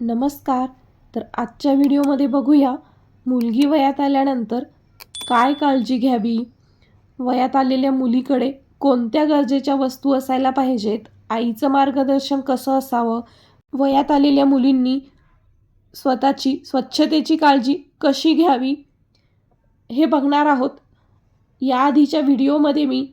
नमस्कार. तर आजच्या व्हिडिओमध्ये बघूया मुलगी वयात आल्यानंतर काय काळजी घ्यावी? वयात आलेल्या मुलीकडे कोणत्या गरजेच्या वस्तू असायला पाहिजेत? आईचं मार्गदर्शन कसं असावं? वयात आलेल्या मुलींनी स्वतःची स्वच्छतेची काळजी कशी घ्यावी? हे बघणार आहोत. याआधीच्या व्हिडिओमध्ये मी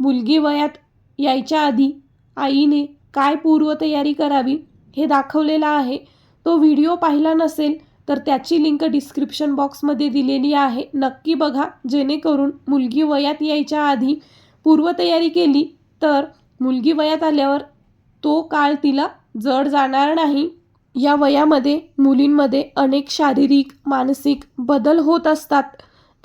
मुलगी वयात यायच्या आधी आईने काय पूर्वतयारी करावी? हे दाखवलेलं आहे. तो व्हिडिओ पाहिला नसेल तर त्याची लिंक डिस्क्रिप्शन बॉक्समध्ये दिलेली आहे. नक्की बघा जेणेकरून मुलगी वयात यायच्या आधी पूर्वतयारी केली तर मुलगी वयात आल्यावर तो काळ तिला जड जाणार नाही. या वयामध्ये मुलींमध्ये अनेक शारीरिक मानसिक बदल होत असतात.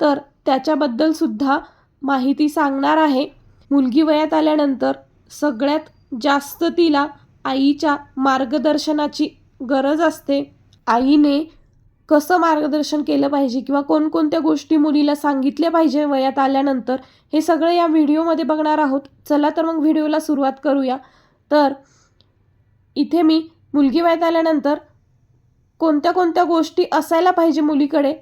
तर त्याच्याबद्दलसुद्धा माहिती सांगणार आहे. मुलगी वयात आल्यानंतर सगळ्यात जास्त तिला आईच्या मार्गदर्शनाची गरज असते. आईने कसं मार्गदर्शन केलं पाहिजे किंवा कोणकोणत्या गोष्टी मुलीला सांगितल्या पाहिजे वयात आल्यानंतर हे सगळं या व्हिडिओमध्ये बघणार आहोत. चला तर मग व्हिडिओला सुरुवात करूया. तर इथे मी मुलगी वयात आल्यानंतर कोणत्या कोणत्या गोष्टी असायला पाहिजे मुलीकडे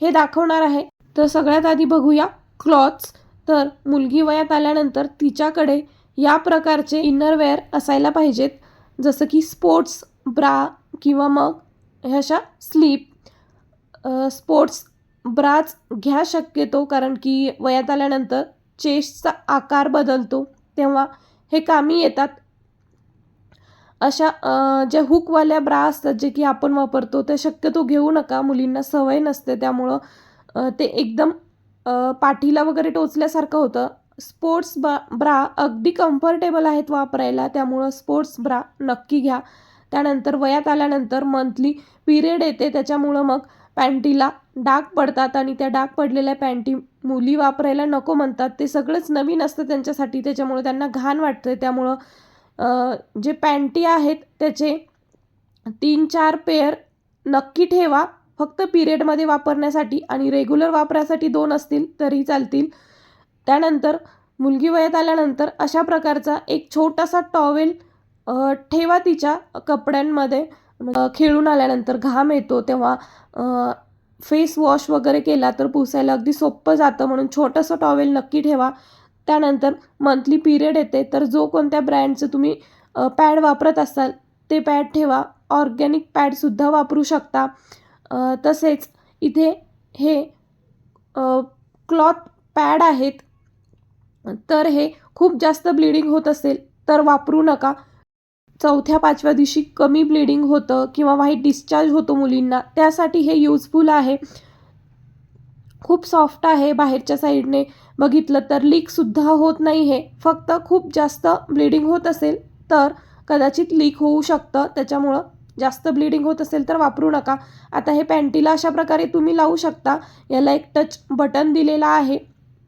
हे दाखवणार आहे. तर सगळ्यात आधी बघूया क्लॉथ्स. तर मुलगी वयात आल्यानंतर तिच्याकडे या प्रकारचे इनरवेअर असायला पाहिजेत. जसं की स्पोर्ट्स ब्रा किंवा मग ह्याशा स्लीप स्पोर्ट्स ब्राच घ्या शक्यतो कारण की वयात आल्यानंतर चेस्टचा आकार बदलतो तेव्हा हे कामी येतात. अशा ज्या हुकवाल्या ब्रा असतात जे की आपण वापरतो ते शक्यतो घेऊ नका. मुलींना सवय नसते त्यामुळं ते एकदम पाठीला वगैरे टोचल्यासारखं होतं. स्पोर्ट्स बा ब्रा अगदी कम्फर्टेबल आहेत वापरायला त्यामुळं स्पोर्ट्स ब्रा नक्की घ्या. त्यानंतर वयात आल्यानंतर मंथली पिरियड येते त्याच्यामुळं मग पॅन्टीला डाग पडतात आणि त्या डाग पडलेल्या पॅन्टी मुली वापरायला नको म्हणतात. ते सगळंच नवीन असतं त्यांच्यासाठी त्याच्यामुळं त्यांना घाण वाटतं त्यामुळं जे पॅन्टी आहेत त्याचे तीन चार पेअर नक्की ठेवा. फक्त पिरियडमध्ये वापरण्यासाठी आणि रेग्युलर वापरासाठी दोन असतील तरी चालतील. त्यानंतर मुलगी वयात आल्यानंतर अशा प्रकारचा एक छोटासा टॉवेल ठेवा तिच्या कपड्यांमध्ये खेळून आल्यानंतर घाम येतो तेव्हा फेस वॉश वगैरे केला तर पुसायला अगदी सोपं जातं म्हणून छोटंसं टॉवेल नक्की ठेवा. त्यानंतर मंथली पिरियड येते तर जो कोणत्या ब्रँडचं तुम्ही पॅड वापरत असाल ते पॅड ठेवा. ऑर्गॅनिक पॅडसुद्धा वापरू शकता. तसेच इथे हे क्लॉथ पॅड आहेत तर हे खूप जास्त ब्लिडिंग होत असेल तर वापरू नका. चौथ्या पाचव्या दिवशी कमी ब्लिडिंग होतं किंवा व्हाईट डिस्चार्ज होतो मुलींना त्यासाठी हे यूजफुल आहे. खूप सॉफ्ट आहे बाहेरच्या साईडने बघितलं तर लीकसुद्धा होत नाही हे. फक्त खूप जास्त ब्लिडिंग होत असेल तर कदाचित लीक होऊ शकतं. त्याच्यामुळं जास्त ब्लिडिंग होत असेल तर वापरू नका. आता हे पॅन्टीला अशा प्रकारे तुम्ही लावू शकता. याला एक टच बटन दिलेला आहे.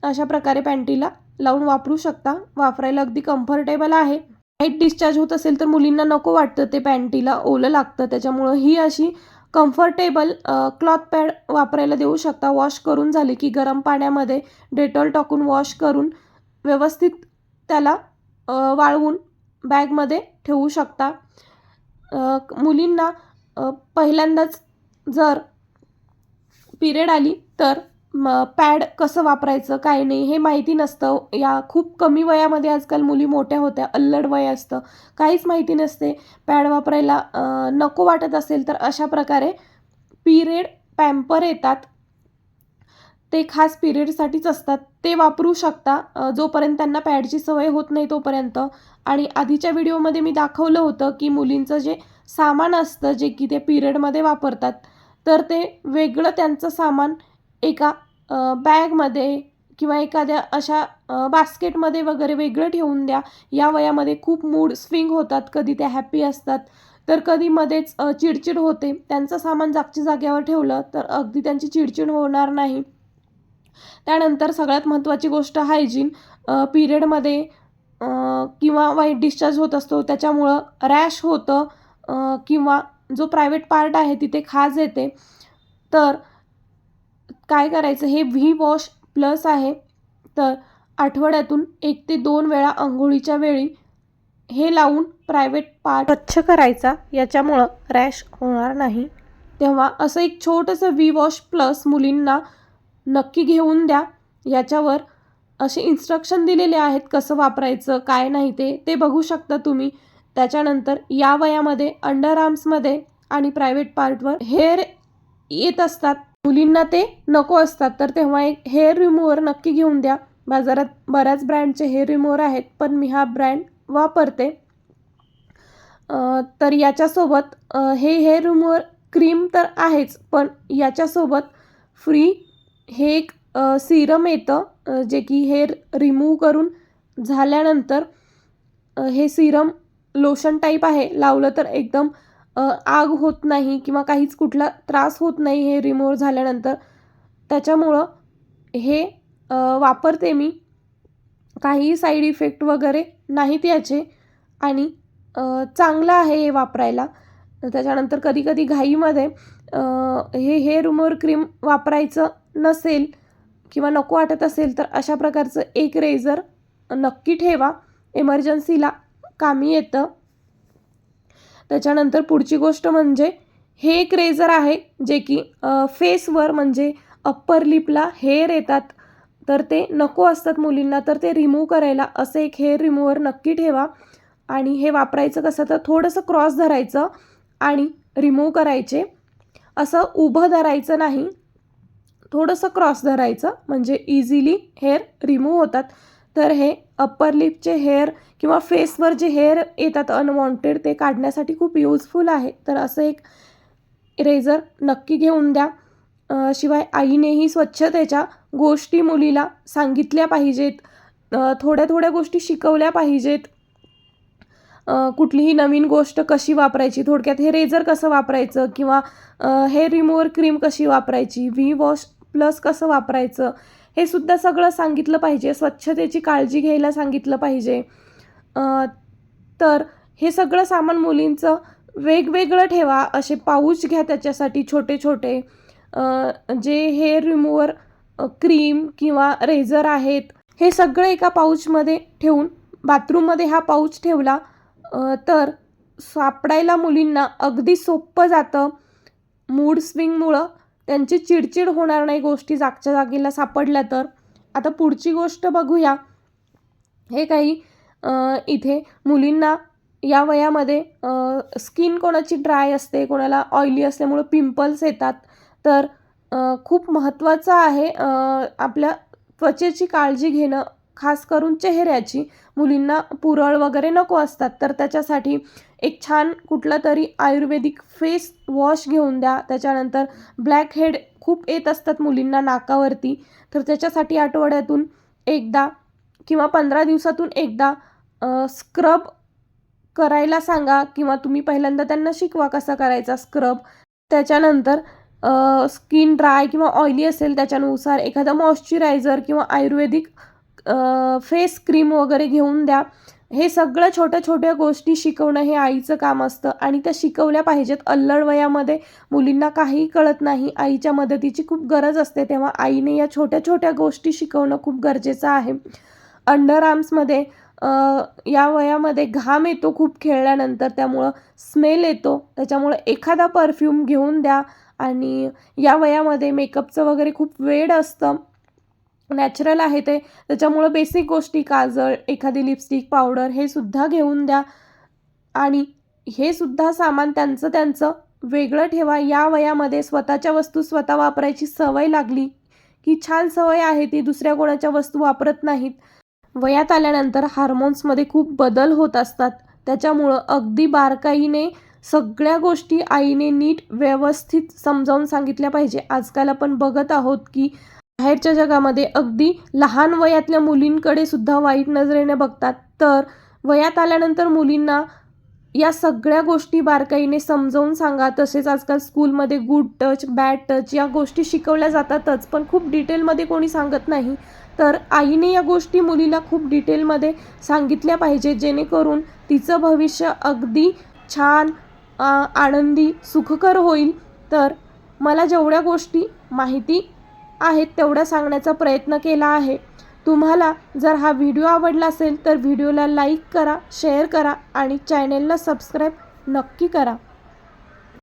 अशा प्रकारे पॅन्टीला लावून वापरू शकता. वापरायला अगदी कम्फर्टेबल आहे. व्हाईट डिस्चार्ज होत असेल तर मुलींना नको वाटतं ते पॅन्टीला ओलं लागतं. त्याच्यामुळं ही अशी कम्फर्टेबल क्लॉथ पॅड वापरायला देऊ शकता. वॉश करून झाले की गरम पाण्यामध्ये डेटॉल टाकून वॉश करून व्यवस्थित त्याला वाळवून बॅगमध्ये ठेवू शकता. मुलींना पहिल्यांदाच जर पिरियड आली तर म पॅड कसं वापरायचं काय नाही हे माहिती नसतं. या खूप कमी वयामध्ये आजकाल मुली मोठ्या होत्या अल्लड वय असतं. काहीच माहिती नसते. पॅड वापरायला नको वाटत असेल तर अशा प्रकारे पिरियड पॅम्पर येतात. ते खास पिरियडसाठीच असतात. ते वापरू शकता जोपर्यंत त्यांना पॅडची सवय होत नाही तोपर्यंत. आणि आधीच्या व्हिडिओमध्ये मी दाखवलं होतं की मुलींचं जे सामान असतं जे की ते पिरियडमध्ये वापरतात तर ते वेगळं त्यांचं सामान एका बॅगमध्ये किंवा एखाद्या अशा बास्केटमध्ये वगैरे वेगळं ठेवून द्या. या वयामध्ये खूप मूड स्विंग होतात कधी त्या हॅप्पी असतात. तर कधी मध्येच चिडचिड होते. त्यांचं सामान जागच्या जागेवर ठेवलं तर अगदी त्यांची चिडचिड होणार नाही. त्यानंतर सगळ्यात महत्त्वाची गोष्ट हायजीन पिरियडमध्ये किंवा वाईट डिस्चार्ज होत असतो. त्याच्यामुळं रॅश होतं किंवा जो प्रायव्हेट पार्ट आहे तिथे खाज येते. तर काय करायचं? हे व्ही वॉश प्लस आहे. तर आठवड्यातून एक ते दोन वेळा आंघोळीच्या वेळी हे लावून प्रायव्हेट पार्ट स्वच्छ करायचा. याच्यामुळं रॅश होणार नाही. तेव्हा असं एक छोटंसं व्ही वॉश प्लस मुलींना नक्की घेऊन द्या. याच्यावर असे इन्स्ट्रक्शन दिलेले आहेत कसं वापरायचं काय नाही ते ते बघू शकता तुम्ही. त्याच्यानंतर या वयामध्ये अंडर आर्म्समध्ये आणि प्रायव्हेट पार्टवर हेअर येत असतात. मुलींना ते नको असतात. तर तेव्हा एक हेअर रिमूव्हर नक्की घेऊन द्या. बाजारात बऱ्याच ब्रँडचे हेअर रिमूव्हर आहेत पण मी हा ब्रँड वापरते. तर याच्यासोबत हे हेअर रिमूव्हर क्रीम तर आहेच पण याच्यासोबत फ्री हे एक सिरम येतं जे की हेअर रिमूव्ह करून झाल्यानंतर हे सिरम लोशन टाईप आहे. लावलं तर एकदम आग होत नाही किंवा काहीच कुठला त्रास होत नाही हे रिमूव्ह झाल्यानंतर. त्याच्यामुळं हे वापरते मी. काही साईड इफेक्ट वगैरे नाहीत याचे. आणि चांगलं आहे हे वापरायला. त्याच्यानंतर कधीकधी घाईमध्ये हे हे हेअर रिमूव्हर क्रीम वापरायचं नसेल किंवा नको वाटत असेल तर अशा प्रकारचं एक रेझर नक्की ठेवा. इमर्जन्सीला कामी येतं. त्याच्यानंतर पुढची गोष्ट म्हणजे हे एक रेझर आहे जे की फेसवर म्हणजे अप्पर लिपला हेअर येतात. तर ते नको असतात मुलींना तर ते रिमूव्ह करायला असं एक हेअर रिमूव्हर नक्की ठेवा. आणि हे वापरायचं कसं तर थोडंसं क्रॉस धरायचं आणि रिमूव्ह करायचे. असं उभं धरायचं नाही थोडंसं क्रॉस धरायचं. म्हणजे इझिली हेअर रिमूव्ह होतात. तर हे अप्पर लिपचे हेअर किंवा फेसवर जे हेअर येतात अनवॉन्टेड ते काढण्यासाठी खूप यूजफुल आहे. तर असं एक रेझर नक्की घेऊन द्या. शिवाय आईनेही स्वच्छतेच्या गोष्टी मुलीला सांगितल्या पाहिजेत. थोड्या थोड्या गोष्टी शिकवल्या पाहिजेत. कुठलीही नवीन गोष्ट कशी वापरायची थोडक्यात हे रेझर कसं वापरायचं किंवा हेअर रिमूव्हर क्रीम कशी वापरायची व्ही वॉश प्लस कसं वापरायचं हे सुद्धा सगळं सांगितलं पाहिजे. स्वच्छतेची काळजी घ्यायला सांगितलं पाहिजे. तर हे सगळं सामान मुलींचं वेगवेगळं ठेवा. असे पाऊच घ्या त्याच्यासाठी छोटे छोटे. जे हेअर रिमूवर क्रीम किंवा रेझर आहेत हे सगळं एका पाऊचमध्ये ठेवून बाथरूममध्ये हा पाऊच ठेवला तर सापडायला मुलींना अगदी सोपं जातं. मूड स्विंगमुळं त्यांची चिडचिड होणार नाही गोष्टी जागच्या जागेला सापडल्या तर. आता पुढची गोष्ट बघूया. हे काही इथे मुलींना या वयामध्ये स्किन कोणाची ड्राय असते कोणाला ऑइली असल्यामुळं पिंपल्स येतात. तर खूप महत्त्वाचं आहे आपल्या त्वचेची काळजी घेणं. खास करून चेहऱ्याची. मुलींना पुरळ वगैरे नको असतात तर त्याच्यासाठी एक छान कुठलं तरी आयुर्वेदिक फेस वॉश घेऊन द्या. त्याच्यानंतर ब्लॅक हेड खूप येत असतात मुलींना नाकावरती. तर त्याच्यासाठी आठवड्यातून एकदा किंवा पंधरा दिवसातून एकदा स्क्रब करायला सांगा किंवा तुम्ही पहिल्यांदा त्यांना शिकवा कसा करायचा स्क्रब. त्याच्यानंतर स्किन ड्राय किंवा ऑइली असेल त्याच्यानुसार एखादा मॉइश्चरायझर किंवा आयुर्वेदिक फेस क्रीम वगैरे घेऊन द्या. हे सगळं छोट्या छोट्या गोष्टी शिकवणं हे आईचं काम असतं आणि त्या शिकवल्या पाहिजेत. अल्लड वयामध्ये मुलींना काहीही कळत नाही. आईच्या मदतीची खूप गरज असते तेव्हा आईने या छोट्या छोट्या गोष्टी शिकवणं खूप गरजेचं आहे. अंडर आर्म्समध्ये या वयामध्ये घाम येतो खूप खेळल्यानंतर. त्यामुळं स्मेल येतो. त्याच्यामुळं एखादा परफ्यूम घेऊन द्या. आणि या वयामध्ये मेकअपचं वगैरे खूप वेड असतं. नॅचरल आहे ते. त्याच्यामुळं बेसिक गोष्टी काजळ एखादी लिपस्टिक पावडर हे सुद्धा घेऊन द्या. आणि हे सुद्धा सामान त्यांचं त्यांचं. वेगळं ठेवा. या वयामध्ये स्वतःच्या वस्तू स्वतः वापरायची सवय लागली की छान सवय आहे ती. दुसऱ्या कोणाच्या वस्तू वापरत नाहीत. वयात आल्यानंतर हार्मोन्समध्ये खूप बदल होत असतात. त्याच्यामुळं अगदी बारकाईने सगळ्या गोष्टी आईने नीट व्यवस्थित समजावून सांगितल्या पाहिजे. आजकाल आपण बघत आहोत की बाहेरच्या जगामध्ये अगदी लहान वयातल्या मुलींकडे सुद्धा वाईट नजरेने बघतात. तर वयात आल्यानंतर मुलींना या सगळ्या गोष्टी बारकाईने समजावून सांगा. तसेच आजकाल स्कूलमध्ये गुड टच बॅड टच या गोष्टी शिकवल्या जातातच पण खूप डिटेलमध्ये कोणी सांगत नाही. तर आईने या गोष्टी मुलीला खूप डिटेलमध्ये सांगितल्या पाहिजे जेणेकरून तिचं भविष्य अगदी छान आनंदी सुखकर होईल. तर मला जेवढ्या गोष्टी माहिती आहेत तेवढा सांगण्याचा प्रयत्न केला आहे. तुम्हाला जर हा व्हिडिओ आवडला असेल तर व्हिडिओला लाईक करा शेअर करा आणि चॅनेलला सबस्क्राईब नक्की करा.